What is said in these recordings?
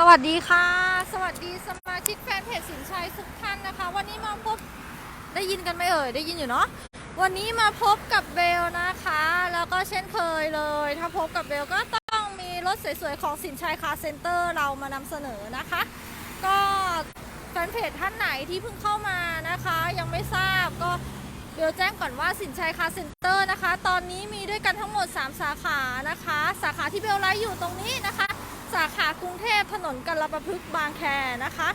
สวัสดีค่ะ สวัสดีสมาชิกแฟนเพจสินชัยทุกท่านนะคะ วันนี้มาพบได้ยินกันไหมเอ่ยได้ยินอยู่เนาะวันนี้มาพบกับเบลนะคะ แล้วก็เช่นเคยเลย ถ้าพบกับเบลก็ต้องมีรถสวยๆของสินชัยคาเซ็นเตอร์เรามานำเสนอนะคะ ก็แฟนเพจท่านไหนที่เพิ่งเข้ามานะคะ ยังไม่ทราบก็เบลแจ้งก่อนว่าสินชัยคาเซ็นเตอร์นะคะ ตอนนี้มีด้วยกันทั้งหมด 3 สาขานะคะ สาขาที่เบลไลฟ์อยู่ตรงนี้นะคะ สาขากรุงเทพถนนกัลประพฤกษ์บางแคนะคะ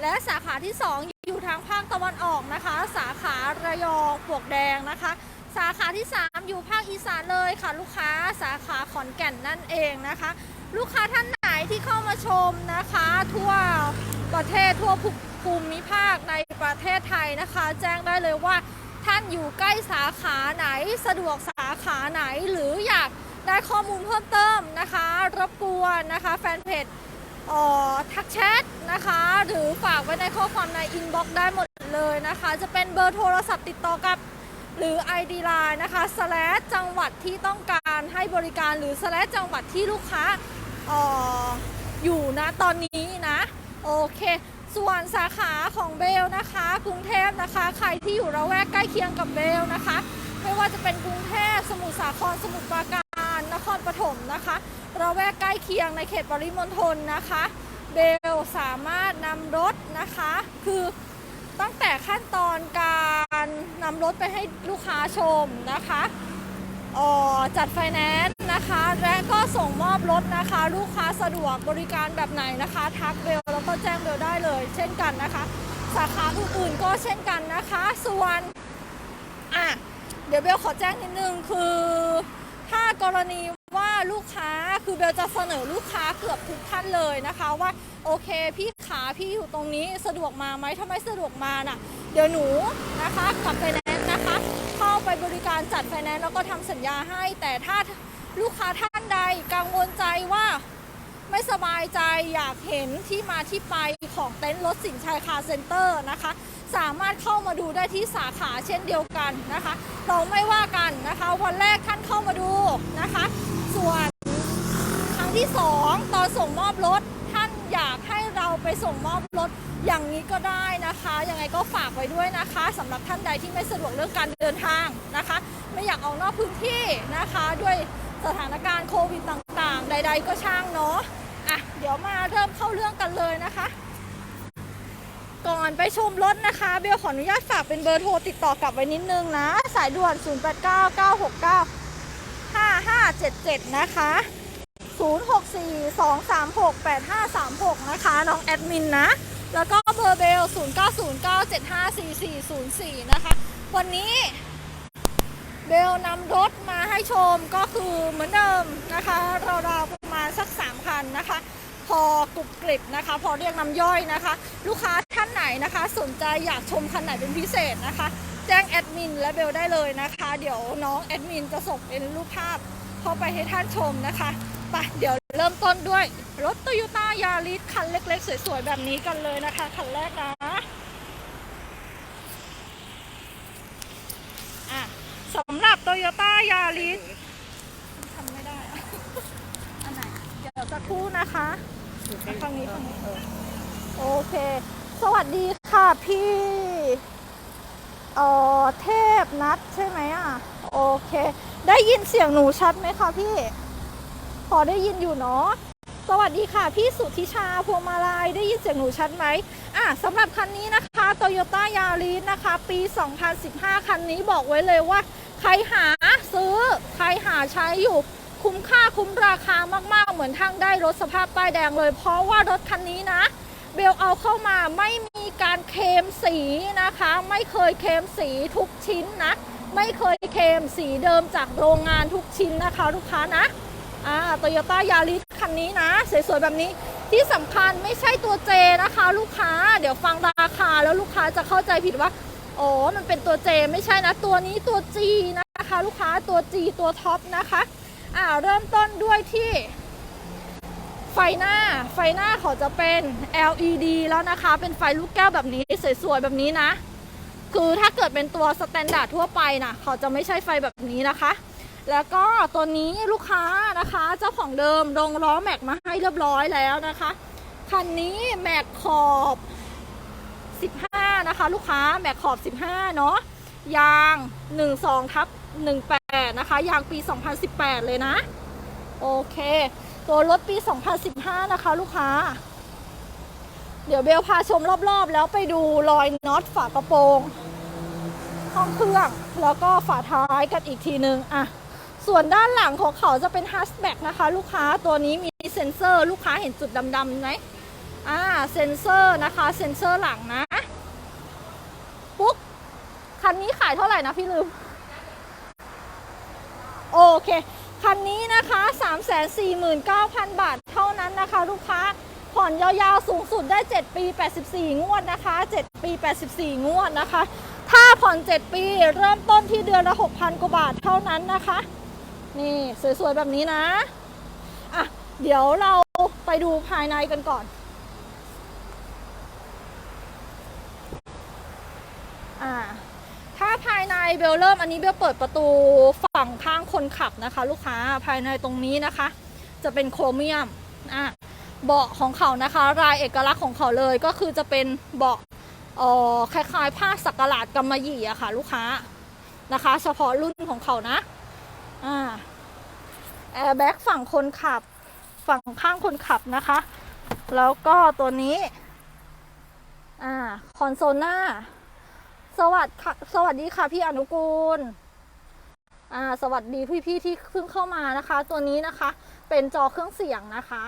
และสาขาที่ 2 อยู่ทางภาคตะวันออกนะคะ สาขาระยองปวกแดงนะคะ สาขาที่ 3 อยู่ภาคอีสานเลยค่ะ ลูกค้าสาขาขอนแก่นนั่นเองนะคะ ลูกค้าท่านไหนที่เข้ามาชมนะคะ ทั่วประเทศทั่วภูมิภาคในประเทศไทยนะคะ แจ้งได้เลยว่าท่านอยู่ใกล้สาขาไหนสะดวกสาขาไหนหรืออยาก ได้ข้อมูลเพิ่มเติมนะคะ รบกวนนะคะแฟนเพจอทักแชทนะคะ หรือฝากไว้ในข้อความในอินบ็อกซ์ได้หมดเลยนะคะ จะเป็นเบอร์โทรศัพท์ติดต่อกับหรือ ID Line นะคะสแลจังหวัดที่ต้องการให้บริการหรือสแลจังหวัดที่ลูกค้าอออยู่นะตอนนี้นะ โอเค ส่วนสาขาของเบลนะคะ กรุงเทพนะคะ ใครที่อยู่ระแวกใกล้เคียงกับเบลนะคะ ไม่ว่าจะเป็นกรุงเทพสมุทรสาครสมุทรปราการ นครปฐมนะคะระแวกใกล้เคียงในเขตปริมณฑลนะคะ เบลสามารถนำรถนะคะ คือตั้งแต่ขั้นตอนการนำรถไปให้ลูกค้าชมนะคะอ่อจัดไฟแนนซ์นะคะ และก็ส่งมอบรถนะคะ ลูกค้าสะดวกบริการแบบไหนนะคะ ทักเบลแล้วก็แจ้งเบลได้เลย เช่นกันนะคะ สาขาอื่นๆก็เช่นกันนะคะ ส่วนอะเดี๋ยวเบลขอแจ้งนิดนึงคือ ถ้ากรณีว่าลูกค้าคือเบลจะเสนอลูกค้าเกือบทุกท่านเลยนะคะว่าโอเคพี่ขาพี่อยู่ตรงนี้สะดวกมาไหมถ้าไม่สะดวกมาน่ะ เดี๋ยวหนูนะคะกับไฟแนนซ์นะคะ เข้าไปบริการจัดไฟแนนซ์แล้วก็ทำสัญญาให้ แต่ถ้าลูกค้าท่านใดกังวลใจว่าไม่สบายใจอยากเห็นที่มาที่ไปของเต็นท์รถสินชัยคาเซ็นเตอร์นะคะ สามารถเข้ามาดูได้ที่สาขาเช่นเดียวกันนะคะ เราไม่ว่ากันนะคะ วันแรกท่านเข้ามาดูนะคะ ส่วนครั้งที่สองตอนส่งมอบรถท่านอยากให้เราไปส่งมอบรถอย่างนี้ก็ได้นะคะยังไงก็ฝากไว้ด้วยนะคะสำหรับท่านใดที่ไม่สะดวกเรื่องการเดินทางนะคะ ไม่อยากออกนอกพื้นที่นะคะ ด้วยสถานการณ์โควิดต่างๆ ใด ๆ ก็ช่างเนาะอะเดี๋ยวมาเริ่มเข้าเรื่องกันเลยนะคะ ก่อนไปชมรถนะคะ เบลขออนุญาตฝากเป็นเบอร์โทรติดต่อกลับไว้นิดนึงนะ สายด่วน 0899695577 นะคะ 0642368536 นะคะ น้องแอดมินนะ แล้วก็เบอร์เบล 0909754404 นะคะ วันนี้เบลนำรถมาให้ชมก็คือเหมือนเดิมนะคะราวๆประมาณสัก 3 คันนะคะ พอกรุบกริบนะคะ พอเรียกน้ำย่อยนะคะ ลูกค้า ท่านไหนนะคะ สนใจอยากชมคันไหนเป็นพิเศษนะคะ แจ้งแอดมินและเบลได้เลยนะคะ เดี๋ยวน้องแอดมินจะส่งเป็นรูปภาพเข้าไปให้ท่านชมนะคะไปเดี๋ยวเริ่มต้นด้วยรถโตโยต้ายาริสคันเล็ก ๆ สวย ๆ แบบนี้กันเลยนะคะ คันแรกนะอะสำหรับโตโยต้ายาริสทำไม่ได้อะอันไหน เดี๋ยวจะคู่นะคะฟังนี้ฟังนี้โอเค สวัสดีค่ะพี่เออเทพนัดใช่ไหมอะ โอเค ได้ยินเสียงหนูชัดไหมคะพี่ พอได้ยินอยู่เนาะสวัสดีค่ะ พี่สุธิชาพวงมาลัยได้ยินเสียงหนูชัดไหมอะสำหรับคันนี้นะคะโตโยต้ายาริสนะคะ ปี 2015 คันนี้บอกไว้เลยว่า ใครหาซื้อ ใครหาใช้อยู่คุ้มค่าคุ้มราคามากๆ เหมือนทางได้รถสภาพป้ายแดงเลย เพราะว่ารถคันนี้นะ เบลเอาเข้ามาไม่มีการเคลมสีนะคะ ไม่เคยเคลมสีทุกชิ้นนะ ไม่เคยเคลมสีเดิมจากโรงงานทุกชิ้นนะคะลูกค้านะอ่าโตโยต้ายาริสคันนี้นะ สวยๆแบบนี้ที่สำคัญไม่ใช่ตัวเจนะคะ ลูกค้าเดี๋ยวฟังราคาแล้วลูกค้าจะเข้าใจผิดว่าอ๋อมันเป็นตัวเจไม่ใช่นะ ตัวนี้ตัว G นะคะ ลูกค้าตัว G ตัวท็อปนะคะอ่าเริ่มต้นด้วยที่ ไฟหน้าไฟหน้าเขาจะเป็น LED แล้วนะคะ เป็นไฟลูกแก้วแบบนี้สวยๆแบบนี้นะ คือถ้าเกิดเป็นตัวสแตนดาร์ดทั่วไปนะเขาจะไม่ใช่ไฟแบบนี้นะคะ แล้วก็ตัวนี้ลูกค้านะคะ เจ้าของเดิมลงล้อแม็กมาให้เรียบร้อยแล้วนะคะคันนี้แม็กขอบ 15 นะคะ ลูกค้าแม็กขอบ 15 เนาะยาง 12ทับ18 นะคะ ยางปี 2018 เลยนะ โอเค ตัวรถปี 2015 นะคะลูกค้า เดี๋ยวเบลพาชมรอบๆ แล้วไปดูรอยน็อตฝากระโปรง ห้องเครื่องแล้วก็ฝาท้ายกันอีกทีนึงอะส่วนด้านหลังของเขาจะเป็นฮัสแบ็กนะคะ ลูกค้าตัวนี้มีเซ็นเซอร์ลูกค้าเห็นจุดดำๆไหมอ่าเซ็นเซอร์นะคะเซ็นเซอร์หลังนะปุ๊กคันนี้ขายเท่าไหร่นะพี่ลืม โอเค คันนี้นะคะ 349,000 บาทเท่านั้นนะคะ ลูกค้าผ่อนยาวๆสูงสุดได้ 7 ปี 84 งวดนะคะ 7 ปี 84 งวดนะคะ ถ้าผ่อน 7 ปีเริ่มต้นที่เดือนละ 6,000 กว่าบาทเท่านั้นนะคะ นี่สวยๆแบบนี้นะ อะ เดี๋ยวเราไปดูภายในกันก่อน อ่า ถ้าภายใน เบลเริ่มอันนี้เบลเปิดประตูฝั่งข้างคนขับนะคะ ลูกค้าภายในตรงนี้นะคะ จะเป็นโครเมียมอะเบาะของเขานะคะลายเอกลักษณ์ของเขาเลยก็คือจะเป็นเบาะออคล้ายๆ ผ้าสักหลาดกำมะหยี่อะค่ะ ลูกค้านะคะ เฉพาะรุ่นของเขานะอ่าแอร์แบ็กฝั่งคนขับ ฝั่งข้างคนขับนะคะ แล้วก็ตัวนี้อ่าคอนโซลหน้า สวัสดีค่ะสวัสดีค่ะพี่อนุกูลอ่าสวัสดีพี่พี่ๆที่เพิ่งเข้ามานะคะ ตัวนี้นะคะ เป็นจอเครื่องเสียงนะคะ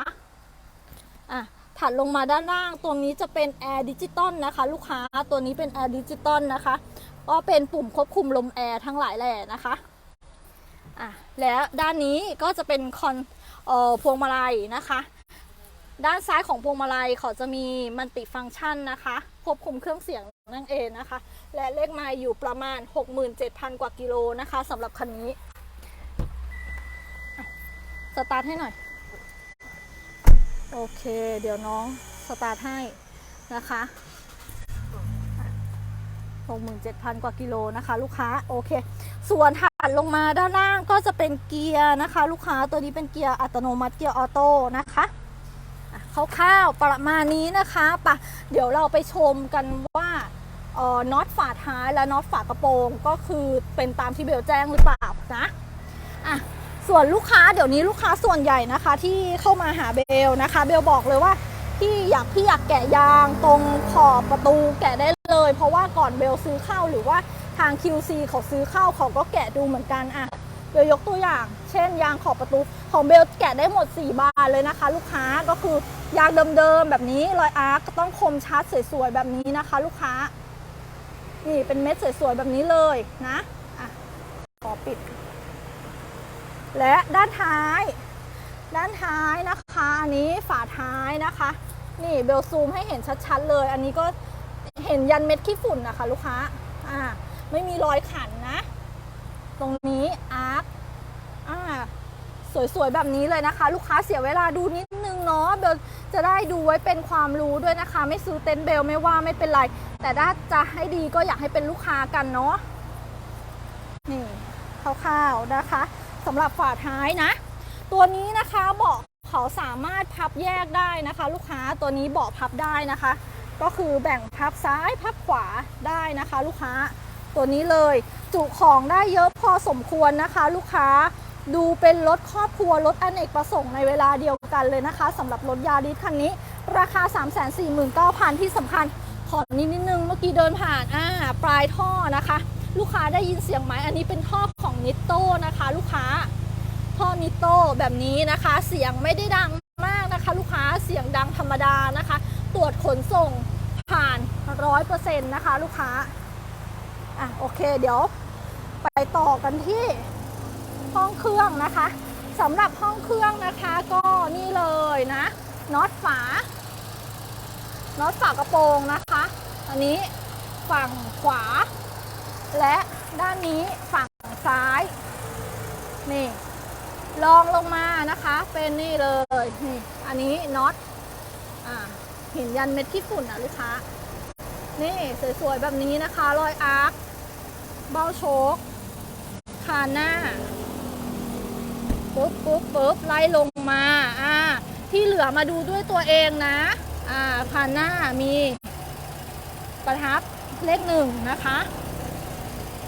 อะถัดลงมาด้านล่างตัวนี้จะเป็นแอร์ดิจิตอลนะคะ ลูกค้าตัวนี้เป็นแอร์ดิจิตอลนะคะก็เป็นปุ่มควบคุมลมแอร์ทั้งหลายแหล่นะคะอะแล้วด้านนี้ก็จะเป็นคอนเอ่อพวงมาลัยนะคะ ด้านซ้ายของพวงมาลัยเขาจะมีมัลติฟังก์ชันนะคะควบคุมเครื่องเสียงนั่นเองนะคะ และเลขไมล์อยู่ประมาณ 67,000 กว่ากิโลนะคะสำหรับคันนี้ สตาร์ทให้หน่อย โอเค เดี๋ยวน้องสตาร์ทให้นะคะอะ67,000 กว่ากิโลนะคะ ลูกค้าโอเค ส่วนถัดลงมาด้านล่างก็จะเป็นเกียร์นะคะ ลูกค้าตัวนี้เป็นเกียร์อัตโนมัติเกียร์ออโต้นะคะ คร่าวๆประมาณนี้นะคะปะเดี๋ยวเราไปชมกันว่าออน็อตฝาท้ายและน็อตฝากระโปรงก็คือเป็นตามที่เบลแจ้งหรือเปล่านะอะส่วนลูกค้าเดี๋ยวนี้ลูกค้าส่วนใหญ่นะคะ ที่เข้ามาหาเบลนะคะ เบลบอกเลยว่าพี่อยากพี่อยากแกะยางตรงขอบประตูแกะได้เลย เพราะว่าก่อนเบลซื้อเข้าหรือว่าทาง QC เขาซื้อเข้าเขาก็แกะดูเหมือนกันอะเบลยกตัวอย่าง เช่นยางขอบประตูของเบลแกะได้หมด 4 บานเลยนะคะ ลูกค้าก็คือ ยางเดิมๆแบบนี้รอยอาร์คก็ต้องคมชัดสวยๆแบบนี้นะคะ ลูกค้า นี่เป็นเม็ดสวยๆแบบนี้เลยนะอะขอปิด และด้านท้าย ด้านท้ายนะคะอันนี้ฝาท้ายนะคะ นี่เบลซูมให้เห็นชัดๆเลย อันนี้ก็เห็นยันเม็ดขี้ฝุ่นนะคะ ลูกค้าอ่าไม่มีรอยขันนะ ตรงนี้อาร์คอ่าสวยๆแบบนี้เลยนะคะ ลูกค้าเสียเวลาดูนิด นาะเบลจะได้ดูไว้เป็นความรู้ด้วยนะคะ ไม่ซื้อเต็นท์เบลไม่ว่าไม่เป็นไร แต่ถ้าจะให้ดีก็อยากให้เป็นลูกค้ากันเนาะนี่คร่าวๆนะคะสำหรับฝาท้ายนะ ตัวนี้นะคะเบาะเขาสามารถพับแยกได้นะคะ ลูกค้าตัวนี้เบาะพับได้นะคะ ก็คือแบ่งพับซ้ายพับขวาได้นะคะ ลูกค้าตัวนี้เลยจุของได้เยอะพอสมควรนะคะ ลูกค้า ดูเป็นรถครอบครัวรถอเนกประสงค์ในเวลาเดียวกันเลยนะคะสำหรับรถยาริสคันนี้ ราคา 349,000 ที่สำคัญขอนิดนิดนึงเมื่อกี้เดินผ่านอ่าปลายท่อนะคะ ลูกค้าได้ยินเสียงไหมอันนี้เป็นท่อของนิตโต้นะคะ ลูกค้าท่อนิโต้แบบนี้นะคะ เสียงไม่ได้ดังมากนะคะ ลูกค้าเสียงดังธรรมดานะคะ ตรวจขนส่งผ่านร้อยเปอร์เซ็นต์นะคะ ลูกค้าอะโอเคเดี๋ยว ไปต่อกันที่ ห้องเครื่องนะคะสำหรับห้องเครื่องนะคะก็นี่เลยนะน็อตฝาน็อตฝากระโปรงนะคะ อันนี้ฝั่งขวา และด้านนี้ฝั่งซ้าย นี่ลองลงมานะคะเป็นนี่เลยนี่อันนี้น็อตอ่าเห็นยันเม็ดขี้ฝุ่นอะลูกค้า นี่สวยๆแบบนี้นะคะรอยอาร์คเบ้าโชคคานหน้า ปุ๊บปุ๊บปุ๊บไล่ลงมาอ่าที่เหลือมาดูด้วยตัวเองนะอ่าผ่านหน้ามีประทับเลขหนึ่งนะคะ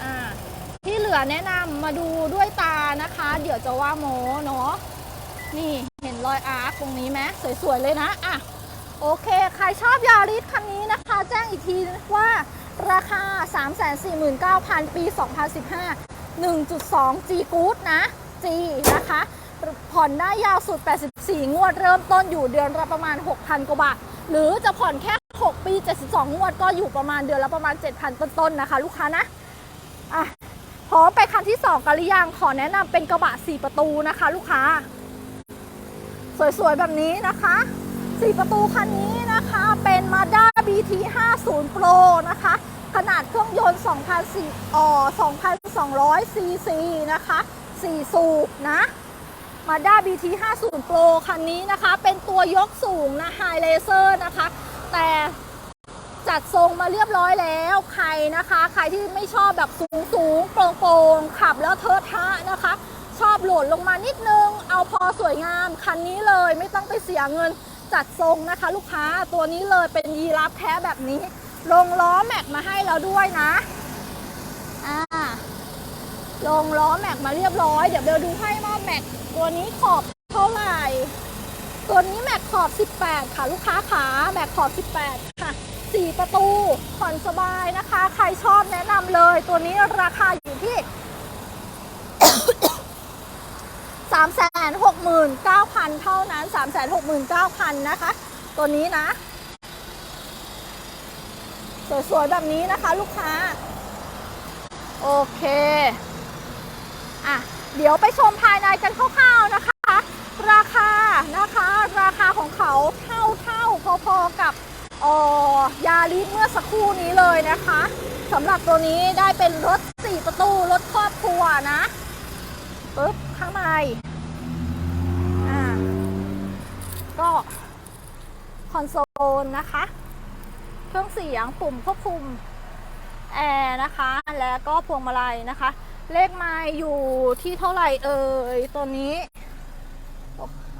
อ่าที่เหลือแนะนำมาดูด้วยตานะคะ เดี๋ยวจะว่าโมเนาะนี่เห็นรอยอาร์คตรงนี้ไหมสวยๆเลยนะอะโอเค ใครชอบยาริสคันนี้นะคะ แจ้งอีกทีว่าราคา 349,000 ปี 2015 1.2 G Good นะ G นะคะผ่อนได้ยาวสุด 84 งวดเริ่มต้นอยู่เดือนละประมาณ 6,000 กว่าบาท หรือจะผ่อนแค่ 6 ปี 72 งวดก็อยู่ประมาณเดือนละประมาณ 7,000 ต้นๆนะคะ ลูกค้านะอะพร้อมไปคันที่ 2กันหรือยังขอแนะนำเป็นกระบะ 4 ประตูนะคะ ลูกค้า สวยๆ แบบนี้นะคะ 4 ประตูคันนี้นะคะเป็น Mazda BT 50 Pro นะคะ ขนาดเครื่องยนต์2,400อ่อ2,200 cc นะคะ 4 สูบนะ Mazda BT 50 Pro คันนี้นะคะ เป็นตัวยกสูงนะ High Laser นะคะ แต่จัดทรงมาเรียบร้อยแล้วใครนะคะ ใครที่ไม่ชอบแบบสูงสูงโปร่งโปร่งขับแล้วเทอะทะนะคะ ชอบโหลดลงมานิดนึง เอาพอสวยงาม คันนี้เลยไม่ต้องไปเสียเงินจัดทรงนะคะ ลูกค้าตัวนี้เลยเป็นยีราฟแท้แบบนี้ลงล้อแม็กมาให้เราด้วยนะ ลงล้อแม็กมาเรียบร้อย เดี๋ยวเบลดูให้ว่าแม็กตัวนี้ขอบเท่าไหร่ ตัวนี้แม็กขอบ 18 ค่ะลูกค้าขาแม็กขอบ 18 ค่ะ 4 ประตูผ่อนสบายนะคะ ใครชอบแนะนำเลย ตัวนี้ราคาอยู่ที่ 369,000 เท่านั้น 369,000 นะคะ ตัวนี้นะ สวยๆ แบบนี้นะคะลูกค้า โอเค อะเดี๋ยวไปชมภายในกันคร่าวๆนะคะ ราคานะคะ ราคาของเขาเท่าเท่าๆพอๆกับออยาริสเมื่อสักครู่นี้เลยนะคะสำหรับตัวนี้ได้เป็นรถ 4 ประตู รถครอบครัวนะปึ๊บข้างในอ่าก็คอนโซลนะคะ เครื่องเสียงปุ่มควบคุมแอร์นะคะ แล้วก็พวงมาลัยนะคะ เลขไม้อยู่ที่เท่าไหร่เอ่ยตัวนี้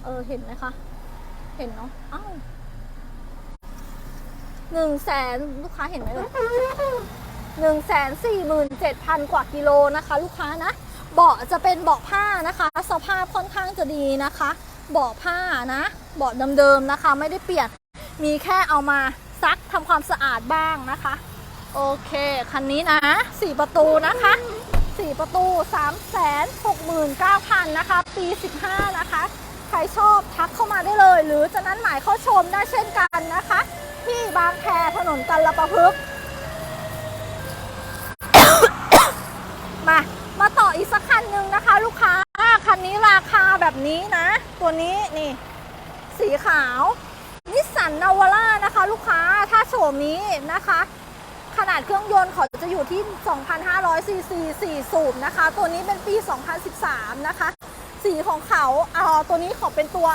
เออเห็นไหมคะ เห็นเนาะอ้าวหนึ่งแสนลูกค้าเห็นไหมเอ่ยหนึ่งแสนสี่หมื่นเจ็ดพันกว่ากิโลนะคะ ลูกค้านะ เบาะจะเป็นเบาะผ้านะคะ สภาพค่อนข้างจะดีนะคะ เบาะผ้านะ เบาะเดิมๆนะคะ ไม่ได้เปลี่ยน มีแค่เอามาซักทำความสะอาดบ้างนะคะ โอเค คันนี้นะ4ประตูนะคะ 4 ประตู 3 6 9 0 0 0นะคะ ปี 15 นะคะ ใครชอบทักเข้ามาได้เลย หรือจะนั้นหมายเข้าชมได้เช่นกันนะคะ ที่บางแคถนนกันละประพฤกษ์มา มาต่ออีกสักคันหนึ่งนะคะ ลูกค้า คันนี้ราคาแบบนี้นะ ตัวนี้นี่ สีขาว นิสสันนาวาร่านะคะ ลูกค้าถ้าโฉมนี้นะคะ ขนาดเครื่องยนต์เขาจะอยู่ที่ 2,500ซีซี4สูบนะคะ ตัวนี้เป็นปี 2013 นะคะ สีของเขาเอ่อตัวนี้ขอเป็นตัว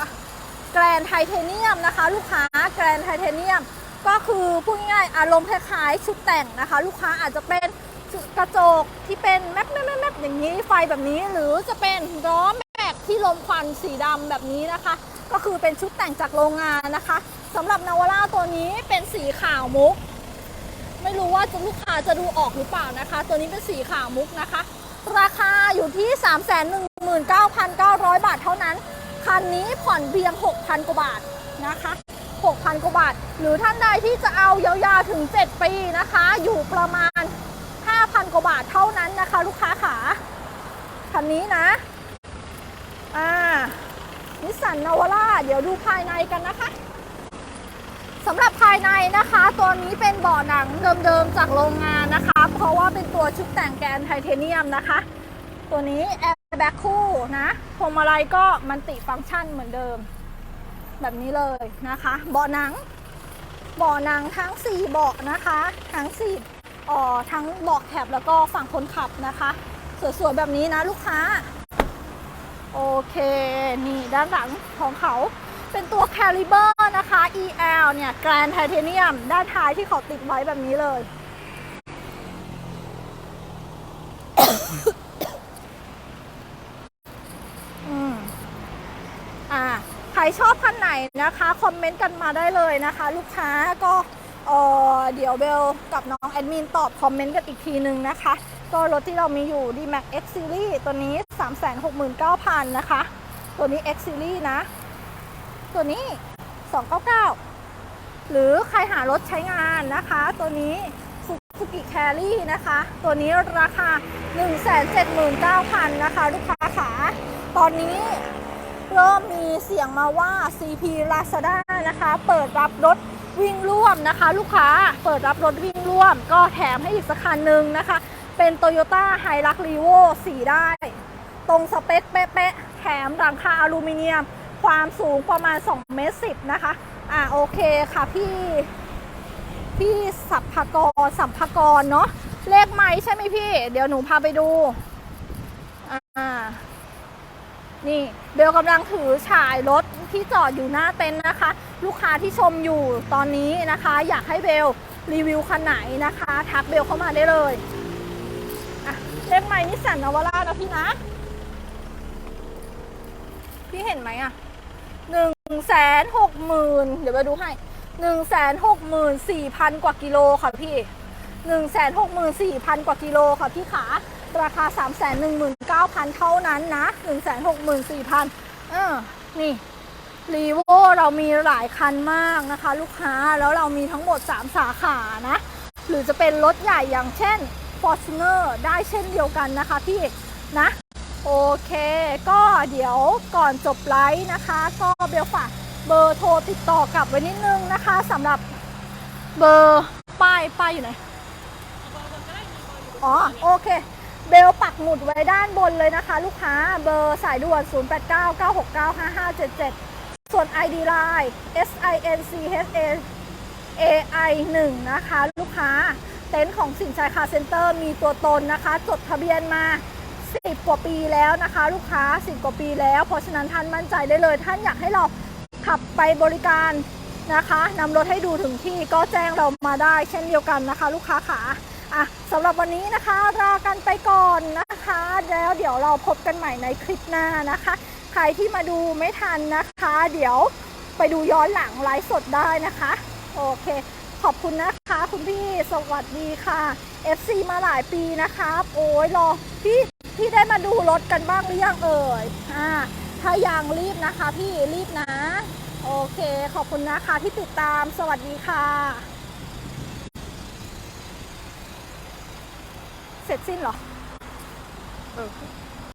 แกรนไทเทเนียมนะคะ ลูกค้าแกรนไทเทเนียม ก็คือพูดง่ายๆอารมณ์คล้ายๆ ชุดแต่งนะคะ ลูกค้าอาจจะเป็นกระจกที่เป็นแมปแมปแมปอย่างนี้ไฟแบบนี้ หรือจะเป็นล้อแม็กที่ลมควันสีดำแบบนี้นะคะ ก็คือเป็นชุดแต่งจากโรงงานนะคะสำหรับนาวาร่าตัวนี้เป็นสีขาวมุก ไม่รู้ว่าจะลูกค้าจะดูออกหรือเปล่านะคะ ตัวนี้เป็นสีขาวมุกนะคะ ราคาอยู่ที่ 319,900 บาทเท่านั้น คันนี้ผ่อนเพียง 6,000 กว่าบาทนะคะ 6,000 กว่าบาท หรือท่านใดที่จะเอายาวๆถึง 7 ปีนะคะ อยู่ประมาณ 5,000 กว่าบาทเท่านั้นนะคะ ลูกค้าขาคันนี้นะ อ่านิสสันนาวาร่าเดี๋ยวดูภายในกันนะคะ สำหรับภายในนะคะ ตัวนี้เป็นเบาะหนังเดิมๆจากโรงงานนะคะ เพราะว่าเป็นตัวชุดแต่งแกนไทเทเนียมนะคะ ตัวนี้แอร์แบ็คคู่นะพวงมาลัยก็มันติฟังก์ชันเหมือนเดิม แบบนี้เลยนะคะเบาะหนังเบาะหนังทั้ง 4 เบาะนะคะ ทั้ง4อ่อทั้งเบาะแคบแล้วก็ฝั่งคนขับนะคะ สวยๆแบบนี้นะลูกค้า โอเค นี่ด้านหลังของเขา เป็นตัว Caliber นะคะ EL เนี่ย Grand Titanium ด้านท้ายที่เขาติดไว้แบบนี้เลย อืมอ่า ใครชอบคันไหนนะคะ คอมเมนต์กันมาได้เลยนะคะ ลูกค้าก็เออเดี๋ยวเบลกับน้องแอดมินตอบคอมเมนต์กันอีกทีนึงนะคะ ก็รถที่เรามีอยู่ D-Max X Series ตัวนี้ 369,000 นะคะ ตัวนี้ X Series นะ ตัวนี้ 299 หรือใครหารถใช้งานนะคะ ตัวนี้ Suzuki Carry นะคะ ตัวนี้ราคา 179,000 นะคะ ลูกค้าขาตอนนี้เริ่มมีเสียงมาว่า CP Lazada นะคะ เปิดรับรถวิ่งร่วมนะคะ ลูกค้าเปิดรับรถวิ่งร่วม ก็แถมให้อีกสักคันหนึ่งนะคะ เป็น Toyota Hilux Revo สีได้ ตรงสเปคเป๊ะๆแถมหลังคาอลูมิเนียม ความสูงประมาณ2เมตร10นะคะ อ่าโอเคค่ะพี่พี่สัพพากรสัมภากรเนาะเลขไม้ใช่ไหมพี่ เดี๋ยวหนูพาไปดู อ่า นี่เบลกำลังถือฉายรถที่จอดอยู่หน้าเต็นท์นะคะ ลูกค้าที่ชมอยู่ตอนนี้นะคะ อยากให้เบลรีวิวคันไหนนะคะ ทักเบลเข้ามาได้เลยอะเลขไม้นิสสันนวาร่านะพี่นะ พี่เห็นไหมอะ หนึ่งแสนหกหมื่นเดี๋ยวไปดูให้หนึ่งแสนหกหมื่นสี่พันกว่ากิโลค่ะพี่หนึ่งแสนหกหมื่นสี่พันกว่ากิโลค่ะพี่ขา ราคา 3 1 9 0 0 0 เท่านั้นนะ 1 6 4 0 0 0เออนี่รีโวเรามีหลายคันมากนะคะ ลูกค้าแล้วเรามีทั้งหมด 3 สาขานะ หรือจะเป็นรถใหญ่อย่างเช่น Fortuner ได้เช่นเดียวกันนะคะพี่นะ โอเค ก็เดี๋ยวก่อนจบไลฟ์นะคะ ก็เบลฝากเบอร์โทรติดต่อกลับไว้นิดนึงนะคะสำหรับเบอร์ป้ายป้ายอยู่ไหนอ๋อโอเค เบลปักหมุดไว้ด้านบนเลยนะคะ ลูกค้าเบอร์สายด่วน 0899695577 ส่วน ID Line S I N C H A A I 1นะคะ ลูกค้าเต็นท์ของสินชัยคาเซ็นเตอร์มีตัวตนนะคะ จดทะเบียนมา 10 กว่าปีแล้วนะคะ ลูกค้า 10 กว่าปีแล้ว เพราะฉะนั้นท่านมั่นใจได้เลย ท่านอยากให้เราขับไปบริการนะคะนำรถให้ดูถึงที่ก็แจ้งเรามาได้เช่นเดียวกันนะคะ ลูกค้าขาอะสำหรับวันนี้นะคะลากันไปก่อนนะคะ แล้วเดี๋ยวเราพบกันใหม่ในคลิปหน้านะคะ ใครที่มาดูไม่ทันนะคะ เดี๋ยวไปดูย้อนหลังไลฟ์สดได้นะคะ โอเค ขอบคุณนะคะ คุณพี่สวัสดีค่ะ FC มาหลายปีนะครับโอ้ยรอพี่ พี่ได้มาดูรถกันบ้างหรือยังเอ่ยอ่าถ้ายังรีบนะคะ พี่รีบนะ โอเคขอบคุณนะคะที่ติดตามสวัสดีค่ะ เสร็จสิ้นเหรอเออ